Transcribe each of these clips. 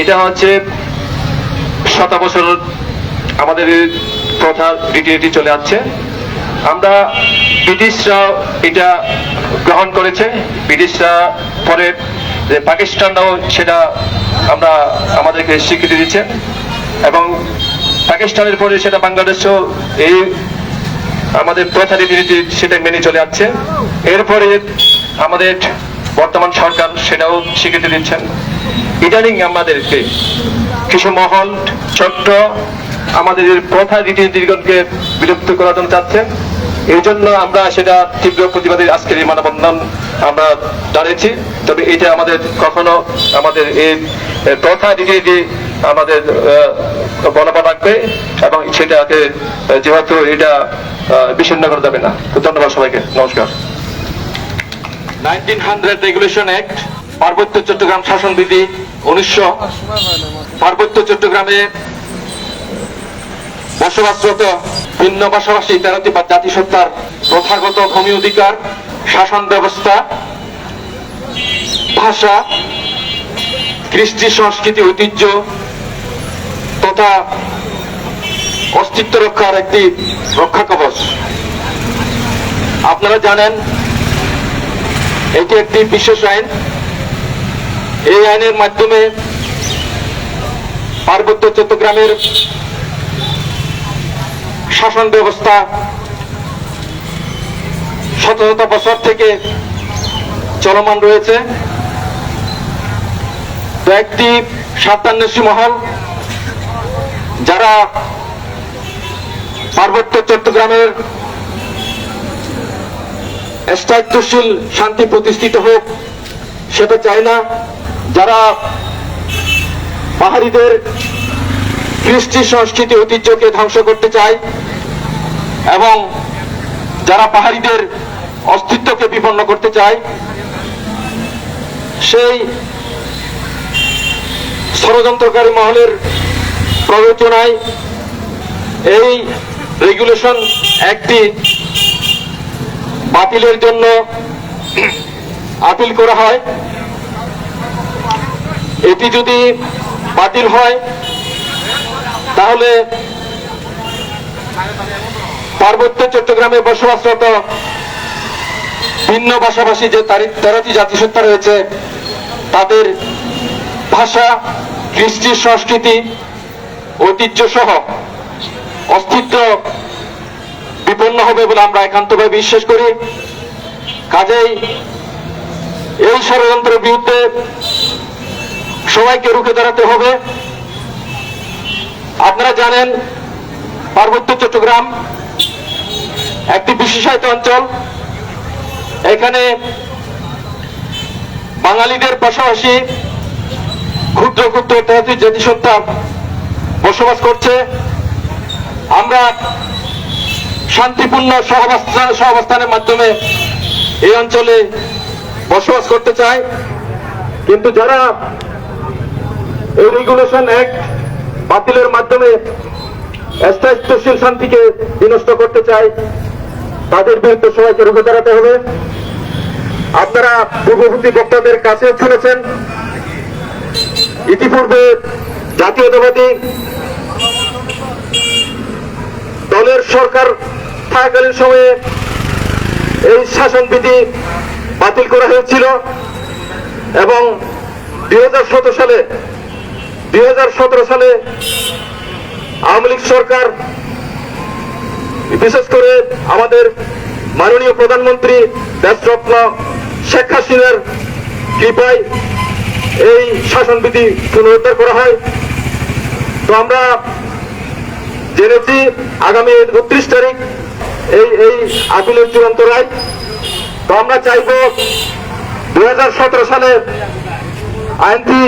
এটা হচ্ছে শত বছর আমাদের প্রথা রীতিনীতি চলে আসছে। আমরা ব্রিটিশরা এটা গ্রহণ করেছে। ব্রিটিশরা পরে যে পাকিস্তানরাও সেটা আমরা আমাদেরকে স্বীকৃতি দিচ্ছে। এবং পাকিস্তানের পরে সেটা বাংলাদেশও এই আমাদের প্রথা, রীতিনীতি সেটা মেনে চলে আসছে। এরপরে আমাদের বর্তমান সরকার সেটাও স্বীকৃতি দিচ্ছেন। ইদানিং আমাদেরকে কিছু মহল, ছোট্ট আমাদের প্রথা রীতিনীতিগণকে বিলুপ্ত করার জন্য চাচ্ছেন এই জন্য আমরা সেটা তীব্র প্রতিবাদী আজকের এই মানববন্ধন আমরা দাঁড়িয়েছি। তবে এটা আমাদের কখনো আমাদের এই প্রথা রীতিনীতি আমাদের বলবৎ রাখবে এবং সেটাকে যেহেতু এটা বিচ্ছিন্ন করা যাবে না। তো ধন্যবাদ সবাইকে। নমস্কার। নাইনটিন হান্ড্রেড রেগুলেশন অ্যাক্ট পার্বত্য চট্টগ্রাম শাসন বিধি উনিশশো পার্বত্য চট্টগ্রামে বসবাসরত ভিন্ন ভাষাভাষী তেরোটি বা জাতিসত্তার প্রথাগত ভূমি অধিকার, শাসন ব্যবস্থা, ভাষা, কৃষ্টি, সংস্কৃতি, ঐতিহ্য তথা অস্তিত্ব রক্ষার একটি রক্ষা কবচ। আপনারা জানেন, এটি একটি বিশেষ আইন। এই আইনের মাধ্যমে পার্বত্য চট্টগ্রামের শাসন ব্যবস্থা শত শত বছর থেকে চলমান রয়েছে। একটি সাতান্নসী মহল যারা পার্বত্য চট্টগ্রামের স্থায়িত্বশীল শান্তি প্রতিষ্ঠিত হোক, সেটা চায় না। যারা পাহাড়িদের কৃষ্টি সংস্কৃতি ঐতিহ্যকে ধ্বংস করতে চায় এবং যারা পাহাড়িদের অস্তিত্বকে বিপন্ন করতে চায়, সেই ষড়যন্ত্রকারী মহলের প্ররোচনায় এই রেগুলেশন একটি বাতিলের জন্য আপিল করা হয়। এটি যদি বাতিল হয়, তাহলে পার্বত্য চট্টগ্রামে বসবাসরত ভিন্ন ভাষাভাষী যে তারি- তেরোটি জাতিসত্তা রয়েছে, তাদের ভাষা, কৃষ্টি, সংস্কৃতি ঐতিহ্য সহ অস্তিত্ব বিপন্ন হবে বলে আমরা একান্তভাবে বিশ্বাস করি। কাজেই এই ষড়যন্ত্রের বিরুদ্ধে সবাইকে রুখে দাঁড়াতে হবে। আপনারা জানেন, পার্বত্য চট্টগ্রাম একটি বিশেষায়িত অঞ্চল। এখানে বাঙালিদের পাশাপাশি ক্ষুদ্র ক্ষুদ্র তেহাতি জাতিসত্তা বসবাস করছে। আমরা শান্তিপূর্ণ সহাবস্থান সহাবস্থানের মাধ্যমে এই অঞ্চলে বসবাস করতে চাই। কিন্তু যারা রেগুলেশন অ্যাক্ট বাতিলের মাধ্যমে স্থায়িত্বশীল শান্তিকে বিনষ্ট করতে চায় তাদের বিরুদ্ধে সবাইকে রুখে দাঁড়াতে হবে। আপনারা পূর্ববর্তী বক্তাদের কাছে শুনেছেন, ইতিপূর্বে জাতীয়তাবাদী দলের সরকার থাকাকালীন সময়ে এই শাসন বিধি বাতিল করা হয়েছিল এবং দুই হাজার সতেরো সালে দুই হাজার সতেরো সালে আওয়ামী লীগ সরকার, বিশেষ করে আমাদের মাননীয় প্রধানমন্ত্রী দেশরত্ন শেখ হাসিনার কৃপায় এই শাসন বিধি পুনরুদ্ধার করা হয়। তো আমরা জেনেছি আগামী উনত্রিশ তারিখ এই এই আপিলের চূড়ান্ত রায়। তো আমরা চাইব দুই হাজার সতেরো সালে আইনটি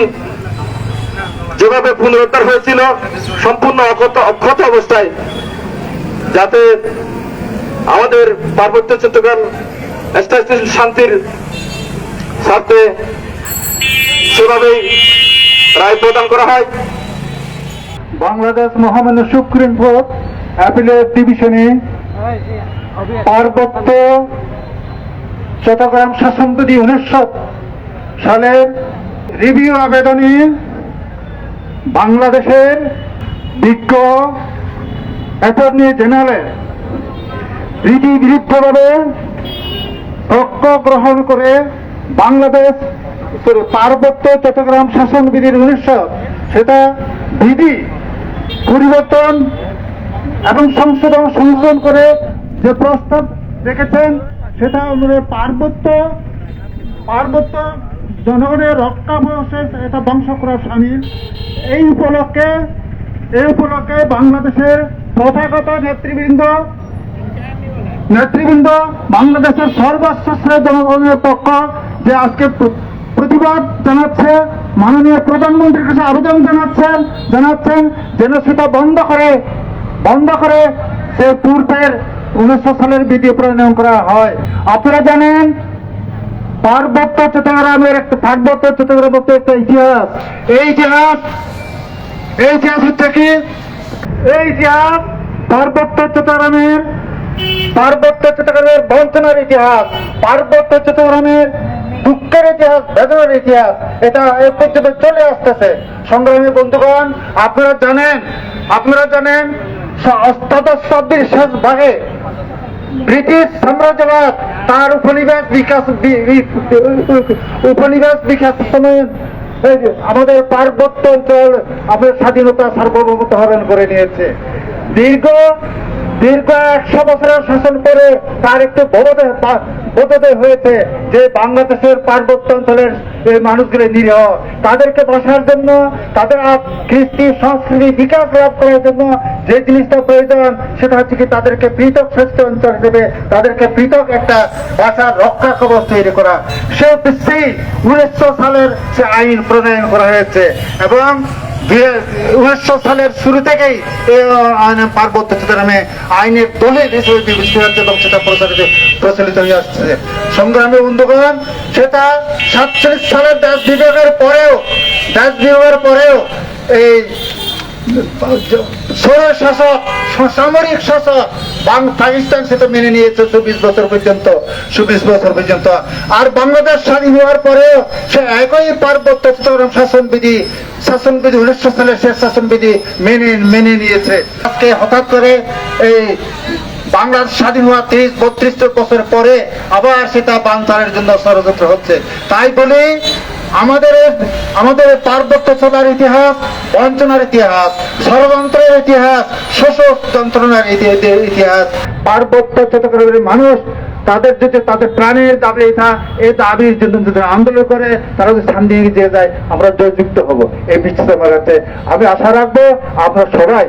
যেভাবে পুনরুদ্ধার হয়েছিল, সম্পূর্ণ অক্ষত অক্ষত অবস্থায়, যাতে আমাদের পার্বত্য চট্টগ্রাম শান্তির স্বার্থে সেভাবেই রায় প্রদান করা হয়। বাংলাদেশ মহামান্য সুপ্রিম কোর্ট অ্যাপিলেট ডিভিশনে পার্বত্য চট্টগ্রাম শাসন বিধি উনিশশো সালের রিভিউ আবেদনে বাংলাদেশের বিজ্ঞ অ্যাটর্নি জেনারেল রীতি বিরুদ্ধভাবে পক্ষ গ্রহণ করে বাংলাদেশ পার্বত্য চট্টগ্রাম শাসন বিধির উনিশশো সেটা বিধি পরিবর্তন এবং সংশোধন সংশোধন করে যে প্রস্তাব রেখেছেন, সেটা অনুযায়ী পার্বত্য পার্বত্য জনগণের রক্ষা প্রসেস এটা ধ্বংস করার সামিল এই উপলক্ষে এই উপলক্ষে বাংলাদেশের তথাগত নেতৃবৃন্দ নেতৃবৃন্দ, বাংলাদেশের সর্বশ্রেষ্ঠ জনগণের পক্ষ যে আজকে প্রতিবাদ জানাচ্ছে, মাননীয় প্রধানমন্ত্রীর কাছে আবেদন জানাচ্ছেন জানাচ্ছেন যেন সেটা বন্ধ করে বন্ধ করে সে পূর্বের উনিশশো সালের বিধি প্রণয়ন করা হয়। আপনারা জানেন পার্বত্য চট্টগ্রামের একটা পার্বত্য চট্টগ্রামের একটা ইতিহাস। এই ইতিহাস এই ইতিহাস হচ্ছে কি? এই ইতিহাস পার্বত্য চট্টগ্রামের পার্বত্য চট্টগ্রামের বঞ্চনার ইতিহাস, পার্বত্য চট্টগ্রামের দুঃখের ইতিহাস, বেদনার ইতিহাস, এটা এ পর্যন্ত চলে আসতেছে। সংগ্রামী বন্ধুগণ, আপনারা জানেন আপনারা জানেন অষ্টাদশ শতাব্দীর শেষ ভাগে ব্রিটিশ সাম্রাজ্যবাদ, তার উপনিবেশ বিকাশ উপনিবেশ বিকাশ সময় আমাদের পার্বত্য অঞ্চল, আমাদের স্বাধীনতা সার্বভৌমত্ব হরণ করে নিয়েছে। দীর্ঘ দীর্ঘ একশো বছরের শাসন করে তার একটু বোধোদয় হয়েছে যে বাংলাদেশের পার্বত্য অঞ্চলের মানুষগুলো নিরীহ। তাদেরকে বসার জন্য, তাদের কৃষ্টি সংস্কৃতি বিকাশ লাভ করার জন্য যে জিনিসটা প্রয়োজন, সেটা হচ্ছে কি তাদেরকে পৃথক শ্রেষ্ঠ অঞ্চল হিসেবে তাদেরকে পৃথক একটা ভাষার রক্ষা কবচ তৈরি করা। সে উনিশশো সালের সে আইন প্রণয়ন করা হয়েছে এবং উনিশশো সালের শুরু থেকেই পার্বত্য আইনের সেটা প্রচারিত, প্রচলিত হয়ে আসছে। সংগ্রামী বন্ধুগণ, সেটা সাতচল্লিশ সালের দেশ বিভাগের পরেও, দেশ বিভাগের পরেও এই সামরিক শাসক পাকিস্তান সেটা মেনে নিয়েছে চব্বিশ বছর পর্যন্ত, চব্বিশ বছর পর্যন্ত। আর বাংলাদেশ স্বাধীন হওয়ার পরেও সে একই পার্বত্য চট্টগ্রাম শাসনবিধি শাসনবিধি উনিশশো সালের শেষ শাসনবিধি মেনে মেনে নিয়েছে। আজকে হঠাৎ করে এই বাংলাদেশ স্বাধীন হওয়া তিরিশ, বত্রিশ বছর পরে আবার সেটা বানচালের জন্য ষড়যন্ত্র হচ্ছে। তাই বলে আমাদের আমাদের পার্বত্য চলার ইতিহাস, বঞ্চনার ইতিহাস, ষড়যন্ত্রের ইতিহাস, শোষক যন্ত্রণার ইতিহাস। পার্বত্য চট্টগ্রামের মানুষ তাদের যদি তাদের প্রাণের দাবি এটা এই দাবির জন্য যদি আন্দোলন করে, তারা যদি শান্তি দিয়ে যায়, আমরা জয়যুক্ত হব। এই বিশ্বাস আমার কাছে আমি আশা রাখব আমরা সবাই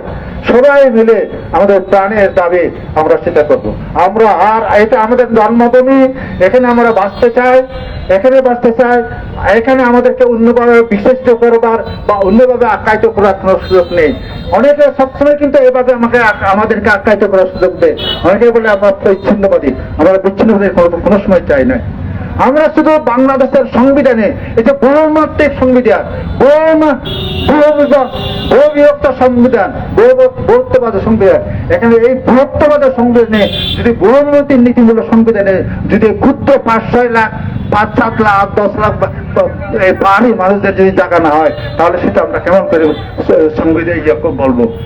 সবাই মিলে আমাদের প্রাণের দাবি আমরা সেটা করব। আমরা আর এটা আমাদের জন্মভূমি, এখানে আমরা বাঁচতে চাই, এখানে বাঁচতে চাই, এখানে আমাদেরকে অন্যভাবে বিশিষ্ট করবার বা অন্যভাবে আখ্যায়িত করার কোনো সুযোগ নেই। অনেকে সবসময় কিন্তু এভাবে আমাকে আমাদেরকে আখ্যায়িত করার সুযোগ দেয়। অনেকে বলে আমরা বিচ্ছিন্নবাদী আমরা বিচ্ছিন্নবাদী কোনো সময় চাই না। আমরা শুধু বাংলাদেশের সংবিধানে যে বহুমাত্রিক সংবিধান বহুবিভক্ত সংবিধান বহু- বহুত্ববাদ সংবিধান, এখানে এই বহুত্ববাদের সংবিধানে যদি বহুমতির নীতিমূলক সংবিধানে যদি ক্ষুদ্র পাঁচ ছয় লাখ, পাঁচ সাত লাখ, দশ লাখ বা- বা- এই পাহাড়ি মানুষদের যদি জায়গা না হয়, তাহলে সেটা আমরা কেমন করে সংবিধান বলব?